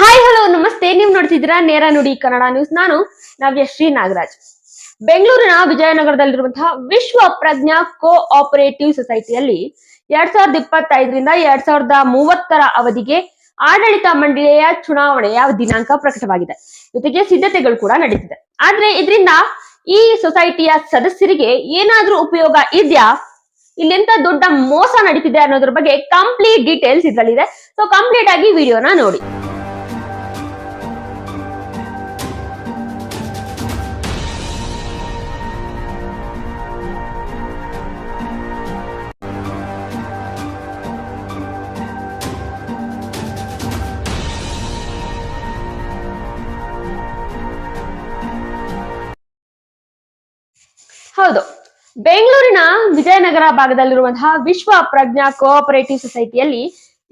Hi hello ನಮಸ್ತೆ. ನೀವು ನೋಡ್ತಿದ್ದೀರಾ ನೇರ ನುಡಿ ಕನ್ನಡ ನ್ಯೂಸ್ ನಾನು ನವ್ಯ ಶ್ರೀ ನಾಗರಾಜ್. ಬೆಂಗಳೂರಿನ ವಿಜಯನಗರದಲ್ಲಿರುವಂತಹ ವಿಶ್ವ ಪ್ರಜ್ಞಾ ಕೋ ಆಪರೇಟಿವ್ ಸೊಸೈಟಿಯಲ್ಲಿ ಎರಡ್ ಸಾವಿರದ ಇಪ್ಪತ್ತೈದರಿಂದ ಎರಡ್ ಸಾವಿರದ ಮೂವತ್ತರ ಅವಧಿಗೆ ಆಡಳಿತ ಮಂಡಳಿಯ ಚುನಾವಣೆಯ ದಿನಾಂಕ ಪ್ರಕಟವಾಗಿದೆ. ಜೊತೆಗೆ ಸಿದ್ಧತೆಗಳು ಕೂಡ ನಡೀತಿದೆ ಆದ್ರೆ ಇದರಿಂದ ಈ ಸೊಸೈಟಿಯ ಸದಸ್ಯರಿಗೆ ಏನಾದ್ರೂ ಉಪಯೋಗ ಇದೆಯಾ? ಇಲ್ಲೆಂತ ದೊಡ್ಡ ಮೋಸ ನಡೀತಿದೆ ಅನ್ನೋದ್ರ ಬಗ್ಗೆ ಕಂಪ್ಲೀಟ್ ಡೀಟೇಲ್ಸ್ ಇದರಲ್ಲಿದೆ. ಸೊ ಕಂಪ್ಲೀಟ್ ಆಗಿ ವಿಡಿಯೋನ ನೋಡಿ. ಹೌದು. ಬೆಂಗಳೂರಿನ ವಿಜಯನಗರ ಭಾಗದಲ್ಲಿರುವಂತಹ ವಿಶ್ವ ಪ್ರಜ್ಞಾ ಕೋಆಪರೇಟಿವ್ ಸೊಸೈಟಿಯಲ್ಲಿ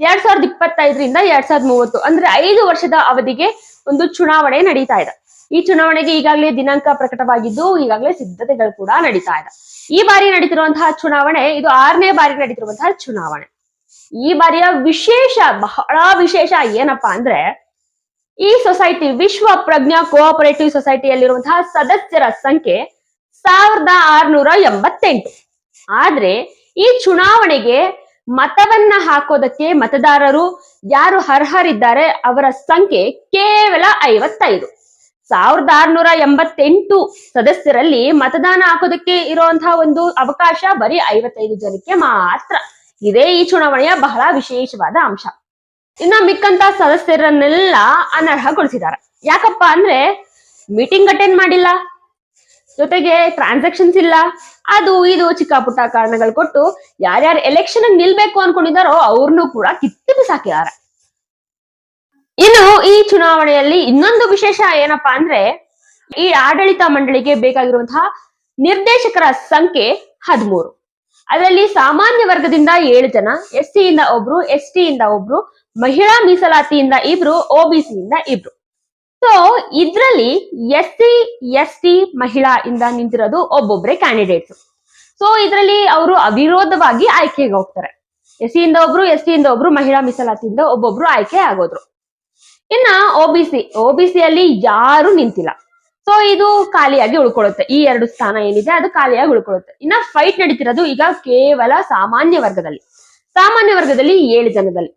ಎರಡ್ ಸಾವಿರದ ಇಪ್ಪತ್ತೈದರಿಂದ ಎರಡ್ ಸಾವಿರದ ಮೂವತ್ತು, ಅಂದ್ರೆ ಐದು ವರ್ಷದ ಅವಧಿಗೆ ಒಂದು ಚುನಾವಣೆ ನಡೀತಾ ಇದೆ. ಈ ಚುನಾವಣೆಗೆ ಈಗಾಗಲೇ ದಿನಾಂಕ ಪ್ರಕಟವಾಗಿದ್ದು, ಈಗಾಗಲೇ ಸಿದ್ಧತೆಗಳು ಕೂಡ ನಡೀತಾ ಇದೆ. ಈ ಬಾರಿ ನಡೀತಿರುವಂತಹ ಚುನಾವಣೆ, ಇದು ಆರನೇ ಬಾರಿ ನಡೀತಿರುವಂತಹ ಚುನಾವಣೆ. ಈ ಬಾರಿಯ ವಿಶೇಷ, ಬಹಳ ವಿಶೇಷ ಏನಪ್ಪಾ ಅಂದ್ರೆ, ಈ ಸೊಸೈಟಿ, ವಿಶ್ವ ಪ್ರಜ್ಞಾ ಕೋಆಪರೇಟಿವ್ ಸೊಸೈಟಿಯಲ್ಲಿರುವಂತಹ ಸದಸ್ಯರ ಸಂಖ್ಯೆ ಸಾವಿರದ ಆರ್ನೂರ ಎಂಬತ್ತೆಂಟು. ಆದ್ರೆ ಈ ಚುನಾವಣೆಗೆ ಮತವನ್ನ ಹಾಕೋದಕ್ಕೆ ಮತದಾರರು ಯಾರು ಅರ್ಹರಿದ್ದಾರೆ ಅವರ ಸಂಖ್ಯೆ ಕೇವಲ ಐವತ್ತೈದು. ಸಾವಿರದ ಆರ್ನೂರ ಎಂಬತ್ತೆಂಟು ಸದಸ್ಯರಲ್ಲಿ ಮತದಾನ ಹಾಕೋದಕ್ಕೆ ಇರುವಂತಹ ಒಂದು ಅವಕಾಶ ಬರೀ ಐವತ್ತೈದು ಜನಕ್ಕೆ ಮಾತ್ರ. ಇದೇ ಈ ಚುನಾವಣೆಯ ಬಹಳ ವಿಶೇಷವಾದ ಅಂಶ. ಇನ್ನ ಮಿಕ್ಕಂತ ಸದಸ್ಯರನ್ನೆಲ್ಲ ಅನರ್ಹಗೊಳಿಸಿದ್ದಾರೆ. ಯಾಕಪ್ಪ ಅಂದ್ರೆ ಮೀಟಿಂಗ್ ಅಟೆಂಡ್ ಮಾಡಿಲ್ಲ. ಜೊತೆಗೆ ಟ್ರಾನ್ಸಾಕ್ಷನ್ಸ್ ಇಲ್ಲ. ಅದು, ಇದು ಚಿಕ್ಕ ಪುಟ್ಟ ಕಾರಣಗಳು ಕೊಟ್ಟು ಯಾರ್ಯಾರು ಎಲೆಕ್ಷನ್ ನಿಲ್ಬೇಕು ಅನ್ಕೊಂಡಿದಾರೋ ಅವ್ರನ್ನೂ ಕೂಡ ಕಿತ್ತು ಬಿಸಾಕಿದ್ದಾರೆ ಇನ್ನು ಈ ಚುನಾವಣೆಯಲ್ಲಿ ಇನ್ನೊಂದು ವಿಶೇಷ ಏನಪ್ಪಾ ಅಂದ್ರೆ ಈ ಆಡಳಿತ ಮಂಡಳಿಗೆ ಬೇಕಾಗಿರುವಂತಹ ನಿರ್ದೇಶಕರ ಸಂಖ್ಯೆ ಹದಿಮೂರು. ಅದರಲ್ಲಿ ಸಾಮಾನ್ಯ ವರ್ಗದಿಂದ ಏಳು ಜನ ಎಸ್ ಇಂದ ಒಬ್ರು ಎಸ್ ಇಂದ ಒಬ್ರು, ಮಹಿಳಾ ಮೀಸಲಾತಿಯಿಂದ ಇಬ್ರು ಒಬಿಸಿ ಇಂದ ಇಬ್ರು. ಸೊ ಇದ್ರಲ್ಲಿ ಎಸ್ ಸಿ ಎಸ್ ಟಿ ಮಹಿಳಾ ಇಂದ ನಿಂತಿರೋದು ಒಬ್ಬೊಬ್ರೆ ಕ್ಯಾಂಡಿಡೇಟ್ಸ್ ಸೊ ಇದರಲ್ಲಿ ಅವರು ಅವಿರೋಧವಾಗಿ ಆಯ್ಕೆಗೆ ಹೋಗ್ತಾರೆ. ಎಸ್ ಸಿ ಇಂದ ಒಬ್ರು ಎಸ್ ಟಿ ಇಂದ ಒಬ್ರು, ಮಹಿಳಾ ಮೀಸಲಾತಿಯಿಂದ ಒಬ್ಬೊಬ್ರು ಆಯ್ಕೆ ಆಗೋದ್ರು. ಇನ್ನ ಒಬಿಸಿ ಒಬಿಸಿ ಅಲ್ಲಿ ಯಾರು ನಿಂತಿಲ್ಲ. ಸೊ ಇದು ಖಾಲಿಯಾಗಿ ಉಳ್ಕೊಳ್ಳುತ್ತೆ. ಈ ಎರಡು ಸ್ಥಾನ ಏನಿದೆ, ಅದು ಖಾಲಿಯಾಗಿ ಉಳ್ಕೊಳ್ಳುತ್ತೆ. ಇನ್ನ ಫೈಟ್ ನಡೀತಿರೋದು ಈಗ ಕೇವಲ ಸಾಮಾನ್ಯ ವರ್ಗದಲ್ಲಿ. ಸಾಮಾನ್ಯ ವರ್ಗದಲ್ಲಿ ಏಳು ಜನದಲ್ಲಿ.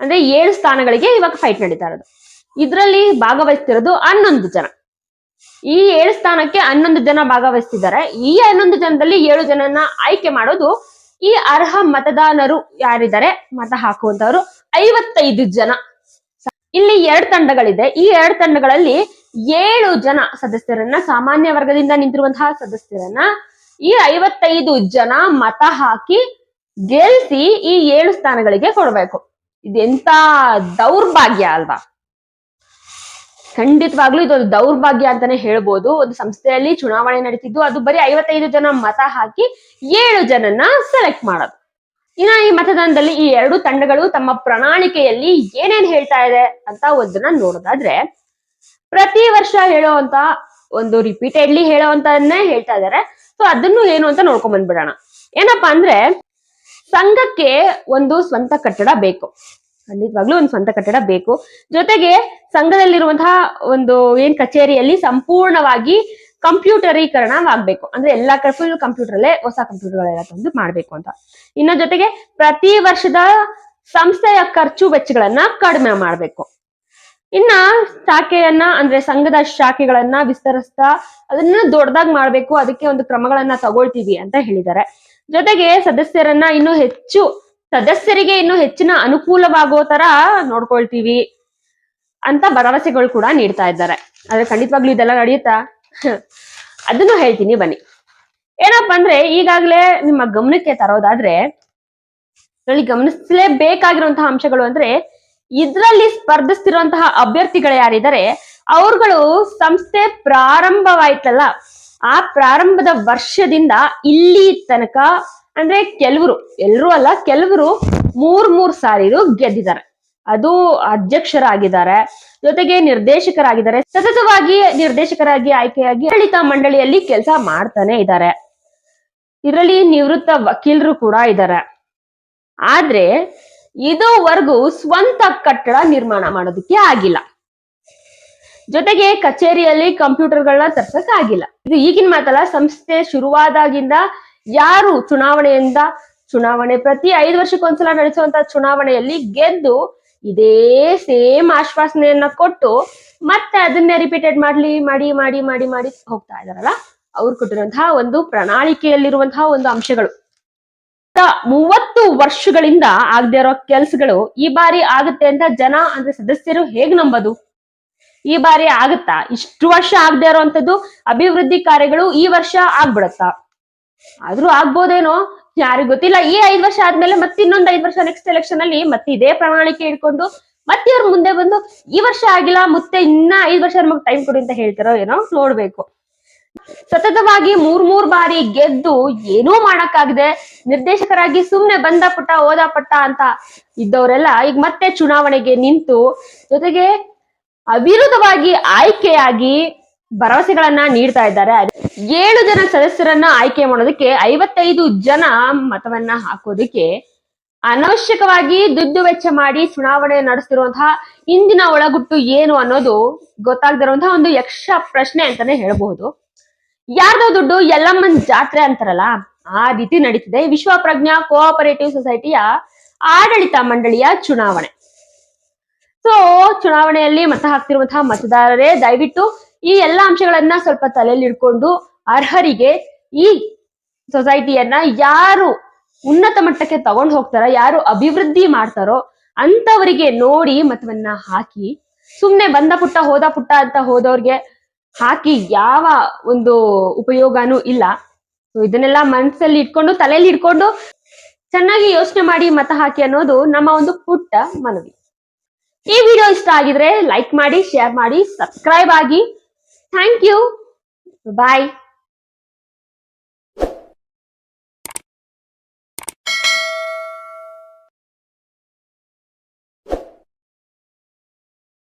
ಅಂದ್ರೆ ಏಳು ಸ್ಥಾನಗಳಿಗೆ ಇವಾಗ ಫೈಟ್ ನಡೀತಾ ಇರೋದು. ಇದರಲ್ಲಿ ಭಾಗವಹಿಸ್ತಿರೋದು ಹನ್ನೊಂದು ಜನ. ಈ ಏಳು ಸ್ಥಾನಕ್ಕೆ ಹನ್ನೊಂದು ಜನ ಭಾಗವಹಿಸ್ತಿದ್ದಾರೆ. ಈ ಹನ್ನೊಂದು ಜನದಲ್ಲಿ ಏಳು ಜನನ ಆಯ್ಕೆ ಮಾಡೋದು ಈ ಅರ್ಹ ಮತದಾನರು ಯಾರಿದ್ದಾರೆ? ಮತ ಹಾಕುವಂತವರು ಐವತ್ತೈದು ಜನ. ಇಲ್ಲಿ ಎರಡು ತಂಡಗಳಿದೆ. ಈ ಎರಡು ತಂಡಗಳಲ್ಲಿ ಏಳು ಜನ ಸದಸ್ಯರನ್ನ, ಸಾಮಾನ್ಯ ವರ್ಗದಿಂದ ನಿಂತಿರುವಂತಹ ಸದಸ್ಯರನ್ನ ಈ ಐವತ್ತೈದು ಜನ ಮತ ಹಾಕಿ ಗೆಲ್ಸಿ ಈ ಏಳು ಸ್ಥಾನಗಳಿಗೆ ಕೊಡ್ಬೇಕು. ಇದೆಂತ ದೌರ್ಭಾಗ್ಯ ಅಲ್ವಾ? ಖಂಡಿತವಾಗ್ಲೂ ಇದೊಂದು ದೌರ್ಭಾಗ್ಯ ಅಂತಾನೆ ಹೇಳ್ಬೋದು. ಒಂದು ಸಂಸ್ಥೆಯಲ್ಲಿ ಚುನಾವಣೆ ನಡೀತಿದ್ದು, ಅದು ಬರೀ ಐವತ್ತೈದು ಜನ ಮತ ಹಾಕಿ ಏಳು ಜನನ್ನ ಸೆಲೆಕ್ಟ್ ಮಾಡೋದು. ಇನ್ನ ಈ ಮತದಾನದಲ್ಲಿ ಈ ಎರಡು ತಂಡಗಳು ತಮ್ಮ ಪ್ರಣಾಳಿಕೆಯಲ್ಲಿ ಏನೇನ್ ಹೇಳ್ತಾ ಇದೆ ಅಂತ ಒಂದನ್ನ ನೋಡೋದಾದ್ರೆ, ಪ್ರತಿ ವರ್ಷ ಹೇಳೋವಂತ ಒಂದು ರಿಪೀಟೆಡ್ಲಿ ಹೇಳುವಂತನ್ನೇ ಹೇಳ್ತಾ ಇದಾರೆ ಸೊ ಅದನ್ನು ಏನು ಅಂತ ನೋಡ್ಕೊಂಡ್ ಬಂದ್ಬಿಡೋಣ. ಏನಪ್ಪಾ ಅಂದ್ರೆ, ಸಂಘಕ್ಕೆ ಒಂದು ಸ್ವಂತ ಕಟ್ಟಡ ಬೇಕು. ಖಂಡಿತವಾಗ್ಲೂ ಒಂದು ಸ್ವಂತ ಕಟ್ಟಡ ಬೇಕು. ಜೊತೆಗೆ ಸಂಘದಲ್ಲಿರುವಂತಹ ಒಂದು ಏನ್ ಕಚೇರಿಯಲ್ಲಿ ಸಂಪೂರ್ಣವಾಗಿ ಕಂಪ್ಯೂಟರೀಕರಣವಾಗಬೇಕು. ಅಂದ್ರೆ ಎಲ್ಲಾ ಕಡೆ ಕಂಪ್ಯೂಟರ್ ಅಲ್ಲೇ ಹೊಸ ಕಂಪ್ಯೂಟರ್ಗಳೆಲ್ಲ ತಂದು ಮಾಡ್ಬೇಕು ಅಂತ. ಇನ್ನ ಜೊತೆಗೆ ಪ್ರತಿ ವರ್ಷದ ಸಂಸ್ಥೆಯ ಖರ್ಚು ವೆಚ್ಚಗಳನ್ನ ಕಡಿಮೆ ಮಾಡ್ಬೇಕು. ಇನ್ನ ಶಾಖೆಯನ್ನ, ಅಂದ್ರೆ ಸಂಘದ ಶಾಖೆಗಳನ್ನ ವಿಸ್ತರಿಸ್ತಾ ಅದನ್ನ ದೊಡ್ಡದಾಗಿ ಮಾಡ್ಬೇಕು. ಅದಕ್ಕೆ ಒಂದು ಕ್ರಮಗಳನ್ನ ತಗೊಳ್ತೀವಿ ಅಂತ ಹೇಳಿದ್ದಾರೆ. ಜೊತೆಗೆ ಸದಸ್ಯರನ್ನ ಇನ್ನು ಹೆಚ್ಚು ಸದಸ್ಯರಿಗೆ ಇನ್ನು ಹೆಚ್ಚಿನ ಅನುಕೂಲವಾಗೋ ತರ ನೋಡ್ಕೊಳ್ತೀವಿ ಅಂತ ಭರವಸೆಗಳು ಕೂಡ ನೀಡ್ತಾ ಇದ್ದಾರೆ. ಆದ್ರೆ ಖಂಡಿತವಾಗ್ಲೂ ಇದೆಲ್ಲ ನಡೆಯುತ್ತಾ? ಅದನ್ನು ಹೇಳ್ತೀನಿ, ಬನ್ನಿ. ಏನಪ್ಪಾ ಅಂದ್ರೆ ಈಗಾಗಲೇ ನಿಮ್ಮ ಗಮನಕ್ಕೆ ತರೋದಾದ್ರೆ ಇದರಲ್ಲಿ ಗಮನಿಸಲೇಬೇಕಾಗಿರುವಂತಹ ಅಂಶಗಳು ಅಂದ್ರೆ, ಇದ್ರಲ್ಲಿ ಸ್ಪರ್ಧಿಸ್ತಿರುವಂತಹ ಅಭ್ಯರ್ಥಿಗಳು ಯಾರಿದ್ದಾರೆ, ಅವ್ರುಗಳು ಸಂಸ್ಥೆ ಪ್ರಾರಂಭವಾಯ್ತಲ್ಲ, ಆ ಪ್ರಾರಂಭದ ವರ್ಷದಿಂದ ಇಲ್ಲಿ ತನಕ ಅಂದ್ರೆ ಕೆಲವರು, ಎಲ್ರು ಅಲ್ಲ, ಕೆಲವರು ಮೂರ್ ಮೂರ್ ಸಾರಿರು ಗೆದ್ದಿದ್ದಾರೆ. ಅದು ಅಧ್ಯಕ್ಷರಾಗಿದ್ದಾರೆ, ಜೊತೆಗೆ ನಿರ್ದೇಶಕರಾಗಿದ್ದಾರೆ. ಸತತವಾಗಿ ನಿರ್ದೇಶಕರಾಗಿ, ಆಯ್ಕೆಯಾಗಿ ಆಡಳಿತ ಮಂಡಳಿಯಲ್ಲಿ ಕೆಲಸ ಮಾಡ್ತಾನೆ ಇದ್ದಾರೆ. ಇದರಲ್ಲಿ ನಿವೃತ್ತ ವಕೀಲರು ಕೂಡ ಇದ್ದಾರೆ. ಆದ್ರೆ ಇದುವರೆಗೂ ಸ್ವಂತ ಕಟ್ಟಡ ನಿರ್ಮಾಣ ಮಾಡೋದಕ್ಕೆ ಆಗಿಲ್ಲ. ಜೊತೆಗೆ ಕಚೇರಿಯಲ್ಲಿ ಕಂಪ್ಯೂಟರ್ಗಳನ್ನ ತರ್ಸಕ್ ಆಗಿಲ್ಲ ಇದು ಈಗಿನ ಮಾತಲ್ಲ, ಸಂಸ್ಥೆ ಶುರುವಾದಾಗಿಂದ ಯಾರು ಚುನಾವಣೆಯಿಂದ ಚುನಾವಣೆ ಪ್ರತಿ ಐದು ವರ್ಷಕ್ಕೊಂದ್ಸಲ ನಡೆಸುವಂತ ಚುನಾವಣೆಯಲ್ಲಿ ಗೆದ್ದು ಇದೇ ಸೇಮ್ ಆಶ್ವಾಸನೆಯನ್ನ ಕೊಟ್ಟು ಮತ್ತೆ ಅದನ್ನೇ ರಿಪೀಟೆಡ್ ಮಾಡ್ಲಿ, ಮಾಡಿ ಮಾಡಿ ಮಾಡಿ ಮಾಡಿ ಹೋಗ್ತಾ ಇದಾರಲ್ಲ ಅವ್ರು ಕೊಟ್ಟಿರುವಂತಹ ಒಂದು ಪ್ರಣಾಳಿಕೆಯಲ್ಲಿರುವಂತಹ ಒಂದು ಅಂಶಗಳು. ಮೂವತ್ತು ವರ್ಷಗಳಿಂದ ಆಗದೆ ಇರೋ ಕೆಲ್ಸಗಳು ಈ ಬಾರಿ ಆಗುತ್ತೆ ಅಂತ ಜನ, ಅಂದ್ರೆ ಸದಸ್ಯರು ಹೇಗ್ ನಂಬೋದು? ಈ ಬಾರಿ ಆಗುತ್ತಾ? ಇಷ್ಟು ವರ್ಷ ಆಗದೆ ಇರೋಂಥದ್ದು ಅಭಿವೃದ್ಧಿ ಕಾರ್ಯಗಳು ಈ ವರ್ಷ ಆಗ್ಬಿಡತ್ತಾ? ಆದ್ರೂ ಆಗ್ಬೋದೇನೋ? ಯಾರಿಗ್ ಗೊತ್ತಿಲ್ಲ. ಈ ಐದ್ ವರ್ಷ ಆದ್ಮೇಲೆ ಮತ್ತೆ ಇನ್ನೊಂದ್ ಐದ್ ವರ್ಷ ನೆಕ್ಸ್ಟ್ ಎಲೆಕ್ಷನ್ ಅಲ್ಲಿ ಮತ್ತೆ ಇದೇ ಪ್ರಣಾಳಿಕೆ ಇಟ್ಕೊಂಡು ಮತ್ತೆ ಅವ್ರ ಮುಂದೆ ಬಂದು ಈ ವರ್ಷ ಆಗಿಲ್ಲ, ಮತ್ತೆ ಇನ್ನ ಐದ್ ವರ್ಷ ನಮಗ್ ಟೈಮ್ ಕೊಡಿ ಅಂತ ಹೇಳ್ತಾರೋ ಏನೋ ನೋಡ್ಬೇಕು. ಸತತವಾಗಿ ಮೂರ್ ಮೂರ್ ಬಾರಿ ಗೆದ್ದು ಏನೂ ಮಾಡಕ್ಕಾಗದೆ ನಿರ್ದೇಶಕರಾಗಿ ಸುಮ್ನೆ ಬಂದ ಪುಟ್ಟ, ಓದ ಪಟ್ಟ ಅಂತ ಇದ್ದವರೆಲ್ಲ ಈಗ ಮತ್ತೆ ಚುನಾವಣೆಗೆ ನಿಂತು ಜೊತೆಗೆ ಅವಿರುದ್ಧವಾಗಿ ಆಯ್ಕೆಯಾಗಿ ಭರವಸೆಗಳನ್ನ ನೀಡ್ತಾ ಇದ್ದಾರೆ. ಏಳು ಜನ ಸದಸ್ಯರನ್ನ ಆಯ್ಕೆ ಮಾಡೋದಕ್ಕೆ ಐವತ್ತೈದು ಜನ ಮತವನ್ನ ಹಾಕೋದಕ್ಕೆ ಅನವಶ್ಯಕವಾಗಿ ದುಡ್ಡು ವೆಚ್ಚ ಮಾಡಿ ಚುನಾವಣೆ ನಡೆಸ್ತಿರುವಂತಹ ಇಂದಿನ ಒಳಗುಟ್ಟು ಏನು ಅನ್ನೋದು ಗೊತ್ತಾಗದಿರುವಂತಹ ಒಂದು ಯಕ್ಷ ಪ್ರಶ್ನೆ ಅಂತಾನೆ ಹೇಳಬಹುದು. ಯಾರ್ದೋ ದುಡ್ಡು ಯಲ್ಲಮ್ಮನ್ ಜಾತ್ರೆ ಅಂತಾರಲ್ಲ, ಆ ರೀತಿ ನಡೀತಿದೆ. ವಿಶ್ವ ಪ್ರಜ್ಞಾ ಕೋಆಪರೇಟಿವ್ ಸೊಸೈಟಿಯ ಆಡಳಿತ ಮಂಡಳಿಯ ಚುನಾವಣೆ. ಸೊ, ಚುನಾವಣೆಯಲ್ಲಿ ಮತ ಹಾಕ್ತಿರುವಂತಹ ಮತದಾರರೇ, ದಯವಿಟ್ಟು ಈ ಎಲ್ಲಾ ಅಂಶಗಳನ್ನ ಸ್ವಲ್ಪ ತಲೆಯಲ್ಲಿ ಇಟ್ಕೊಂಡು ಅರ್ಹರಿಗೆ ಈ ಸೊಸೈಟಿಯನ್ನ ಯಾರು ಉನ್ನತ ಮಟ್ಟಕ್ಕೆ ತಗೊಂಡು ಹೋಗ್ತಾರೋ, ಯಾರು ಅಭಿವೃದ್ಧಿ ಮಾಡ್ತಾರೋ ಅಂತವರಿಗೆ ನೋಡಿ ಮತವನ್ನ ಹಾಕಿ, ಸುಮ್ನೆ ಬಂದ ಪುಟ್ಟ, ಹೋದ ಪುಟ್ಟ ಅಂತ ಹೋದವ್ರಿಗೆ ಹಾಕಿ ಯಾವ ಒಂದು ಉಪಯೋಗನೂ ಇಲ್ಲ. ಇದನ್ನೆಲ್ಲ ಮನಸ್ಸಲ್ಲಿ ಇಟ್ಕೊಂಡು, ತಲೆಯಲ್ಲಿ ಇಟ್ಕೊಂಡು ಚೆನ್ನಾಗಿ ಯೋಚನೆ ಮಾಡಿ ಮತ ಹಾಕಿ ಅನ್ನೋದು ನಮ್ಮ ಒಂದು ಪುಟ್ಟ ಮನವಿ. ಈ ವಿಡಿಯೋ ಇಷ್ಟ ಆಗಿದ್ರೆ ಲೈಕ್ ಮಾಡಿ ಶೇರ್ ಮಾಡಿ ಸಬ್ಸ್ಕ್ರೈಬ್ ಆಗಿ Thank you. Bye.